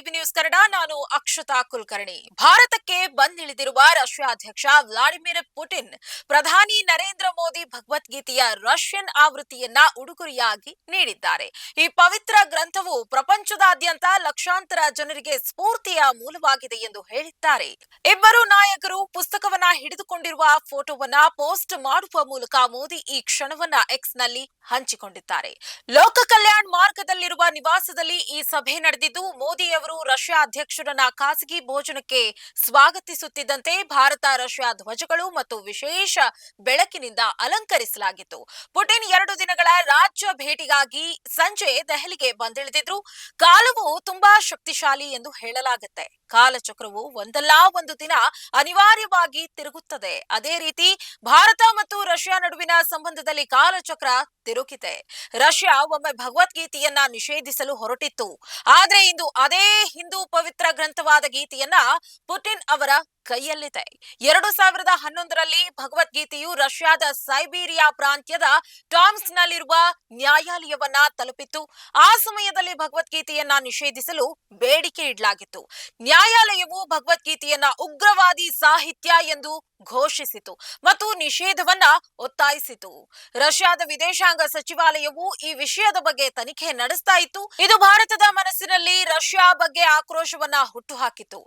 VB news Kannada ನಾನು ಅಕ್ಷತಾ ಕುಲಕರ್ಣಿ. ಭಾರತಕ್ಕೆ ಬಂದಿಳಿದಿರುವ ರಷ್ಯಾ ಅಧ್ಯಕ್ಷ ವ್ಲಾಡಿಮಿರ್ ಪುಟಿನ್, ಪ್ರಧಾನಿ ನರೇಂದ್ರ ಮೋದಿ ಭಗವದ್ಗೀತೆಯ ರಷ್ಯನ್ ಆವೃತ್ತಿಯನ್ನ ಉಡುಗೊರೆಯಾಗಿ ನೀಡಿದ್ದಾರೆ. ಈ ಪವಿತ್ರ ಗ್ರಂಥವು ಪ್ರಪಂಚದಾದ್ಯಂತ ಲಕ್ಷಾಂತರ ಜನರಿಗೆ ಸ್ಫೂರ್ತಿಯ ಮೂಲವಾಗಿದೆ ಎಂದು ಹೇಳಿದ್ದಾರೆ. ಇಬ್ಬರು ನಾಯಕರು ಪುಸ್ತಕವನ್ನ ಹಿಡಿದುಕೊಂಡಿರುವ ಫೋಟೋವನ್ನ ಪೋಸ್ಟ್ ಮಾಡುವ ಮೂಲಕ ಮೋದಿ ಈ ಕ್ಷಣವನ್ನ ಎಕ್ಸ್ನಲ್ಲಿ ಹಂಚಿಕೊಂಡಿದ್ದಾರೆ. ಲೋಕ ಕಲ್ಯಾಣ್ ಮಾರ್ಗದಲ್ಲಿರುವ ನಿವಾಸದಲ್ಲಿ ಈ ಸಭೆ ನಡೆದಿದ್ದು ಮೋದಿಯವರು ರಷ್ಯಾ ಅಧ್ಯಕ್ಷರನ್ನ ಖಾಸಗಿ ಭೋಜನಕ್ಕೆ ಸ್ವಾಗತಿಸುತ್ತಿದ್ದಂತೆ ಭಾರತ, ರಷ್ಯಾ ಧ್ವಜಗಳು ಮತ್ತು ವಿಶೇಷ ಬೆಳಕಿನಿಂದ ಅಲಂಕರಿಸಲಾಗಿತ್ತು. ಪುಟಿನ್ ಎರಡು ದಿನಗಳ ರಾಜ್ಯ ಭೇಟಿಗಾಗಿ ಸಂಜೆ ದೆಹಲಿಗೆ ಬಂದಿಳಿದಿದ್ರು. ಕಾಲವು ತುಂಬಾ ಶಕ್ತಿಶಾಲಿ ಎಂದು ಹೇಳಲಾಗುತ್ತೆ. ಕಾಲಚಕ್ರವು ಒಂದಲ್ಲ ಒಂದು ದಿನ ಅನಿವಾರ್ಯವಾಗಿ ತಿರುಗುತ್ತದೆ. ಅದೇ ರೀತಿ ಭಾರತ ಮತ್ತು ರಷ್ಯಾ ನಡುವಿನ ಸಂಬಂಧದಲ್ಲಿ ಕಾಲಚಕ್ರ ತಿರುಗಿದೆ ರಷ್ಯಾ ಒಮ್ಮೆ ಭಗವದ್ಗೀತೆಯನ್ನ ನಿಷೇಧಿಸಲು ಹೊರಟಿತ್ತು. ಆದ್ರೆ ಇಂದು ಅದೇ ಹಿಂದೂ ಪವಿತ್ರ ಗ್ರಂಥವಾದ ಗೀತೆಯನ್ನ ಪುಟಿನ್ ಅವರ ಕೈಯಲ್ಲಿದೆ. ಎರಡು ಸಾವಿರದ ಹನ್ನೊಂದರಲ್ಲಿ ಭಗವದ್ಗೀತೆಯು ರಷ್ಯಾದ ಸೈಬೀರಿಯಾ ಪ್ರಾಂತ್ಯದ ಟಾಮ್ಸ್ ನಲ್ಲಿರುವ ನ್ಯಾಯಾಲಯವನ್ನ ತಲುಪಿತ್ತು. ಆ ಸಮಯದಲ್ಲಿ ಭಗವದ್ಗೀತೆಯನ್ನ ನಿಷೇಧಿಸಲು ಬೇಡಿಕೆ ಇಡಲಾಗಿತ್ತು. ನ್ಯಾಯಾಲಯವು ಭಗವದ್ಗೀತೆಯನ್ನ ಉಗ್ರವಾದಿ ಸಾಹಿತ್ಯ ಎಂದು ಘೋಷಿಸಿತು ಮತ್ತು ನಿಷೇಧವನ್ನ ಒತ್ತಾಯಿಸಿತು. ರಷ್ಯಾದ ವಿದೇಶಾಂಗ ಸಚಿವಾಲಯವು ಈ ವಿಷಯದ ಬಗ್ಗೆ ತನಿಖೆ ನಡೆಸ್ತಾ ಇತ್ತು. ಇದು ಭಾರತದ ಮನಸ್ಸಿನಲ್ಲಿ ರಷ್ಯಾ ಬಗ್ಗೆ ಆಕ್ರೋಶವನ್ನ ಹುಟ್ಟುಹಾಕಿತು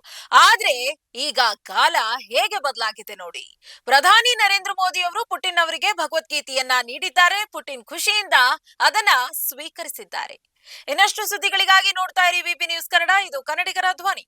ಆದ್ರೆ ಈಗ ಕಾಲ ಹೇಗೆ ಬದಲಾಗಿದೆ ನೋಡಿ. ಪ್ರಧಾನಿ ನರೇಂದ್ರ ಮೋದಿ ಅವರು ಪುಟಿನ್ ಅವರಿಗೆ ಭಗವದ್ಗೀತೆಯನ್ನ ನೀಡಿದ್ದಾರೆ. ಪುಟಿನ್ ಖುಷಿಯಿಂದ ಅದನ್ನ ಸ್ವೀಕರಿಸಿದ್ದಾರೆ. ಇನ್ನಷ್ಟು ಸುದ್ದಿಗಳಿಗಾಗಿ ನೋಡ್ತಾ ಇರಿ ವಿಪಿ ನ್ಯೂಸ್ ಕನ್ನಡ. ಇದು ಕನ್ನಡಿಗರ ಧ್ವನಿ.